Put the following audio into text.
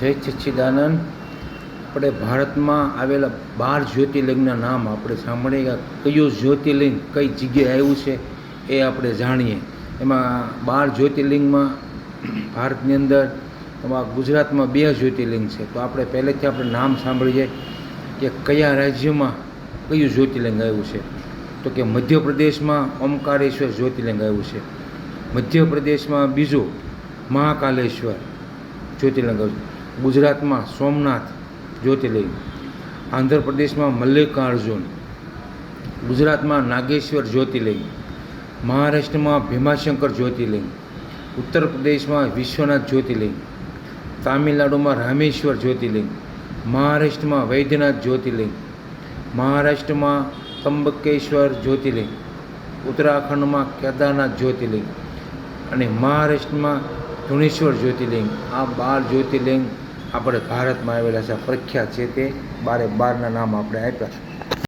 જય સચ્ચિદાનંદ આપણે ભારતમાં આવેલા બાર જ્યોતિર્લિંગના નામ આપણે સાંભળીએ કયું જ્યોતિર્લિંગ કઈ જગ્યાએ આવ્યું છે એ આપણે જાણીએ. એમાં બાર જ્યોતિર્લિંગમાં ભારતની અંદર એમાં ગુજરાતમાં બે જ્યોતિર્લિંગ છે. તો આપણે પહેલેથી આપણે નામ સાંભળીએ કે કયા રાજ્યમાં કયું જ્યોતિર્લિંગ આવ્યું છે. તો કે મધ્યપ્રદેશમાં ઓમકારેશ્વર જ્યોતિર્લિંગ આવ્યું છે. મધ્યપ્રદેશમાં બીજું મહાકાલેશ્વર જ્યોતિર્લિંગ આવ્યું છે. ગુજરાતમાં સોમનાથ જ્યોતિર્લિંગ, આંધ્રપ્રદેશમાં મલ્લિકાર્જુન, ગુજરાતમાં નાગેશ્વર જ્યોતિર્લિંગ, મહારાષ્ટ્રમાં ભીમાશંકર જ્યોતિર્લિંગ ઉત્તર પ્રદેશમાં વિશ્વનાથ જ્યોતિર્લિંગ, તામિલનાડુમાં રામેશ્વર જ્યોતિર્લિંગ, મહારાષ્ટ્રમાં વૈદ્યનાથ જ્યોતિર્લિંગ, મહારાષ્ટ્રમાં તંબકેશ્વર જ્યોતિર્લિંગ, ઉત્તરાખંડમાં કેદારનાથ જ્યોતિર્લિંગ અને મહારાષ્ટ્રમાં ધુણેશ્વર જ્યોતિર્લિંગ. આ બાર જ્યોતિર્લિંગ આપણે ભારતમાં આવેલા છે. પ્રખ્યાત છે તે બારે બારના નામ આપણે આપ્યા